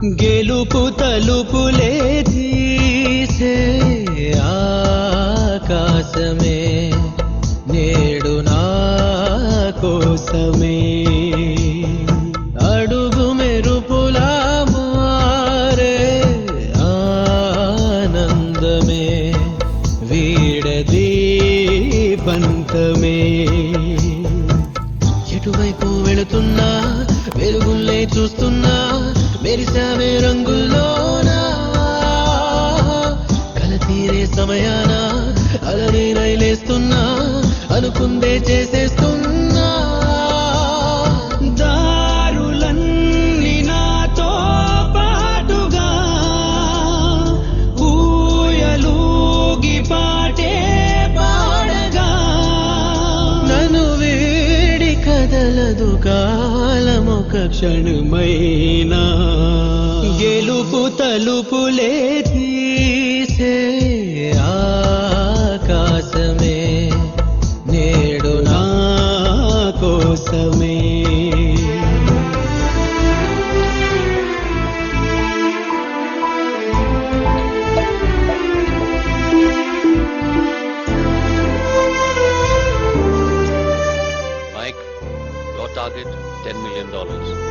గెలుపు తలుపులే తీసే ఆకాశమే నేడు నా కోసమే. అడుగు మెరుపులా మారే ఆనందమే వీడది పంతమే ఎటువైపు వెళుతున్నా వెలుగుల్లే చూస్తున్నా మెరిసావే రంగుల్లోనా కల తీరే సమయాన అలరి రైలేస్తున్నా అనుకుందే చేసేస్తున్నా. దారులన్నీ నాతో పాటుగా ఊయలూగి పాటే పాడగా నన్ను వేడి కదలదు కాలమొక క్షణమైనా. తలుపులే తీసే ఆకాశమే నేడు నా కోసమే Mike, your target $10 million.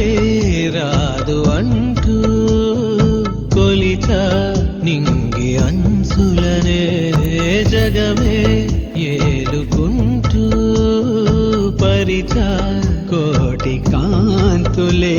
అలుపేరాదు అంటూ కొలిత నింగి అంచులనే జగమే ఏలుకుంటూ పరిచ కోటి కాంతులే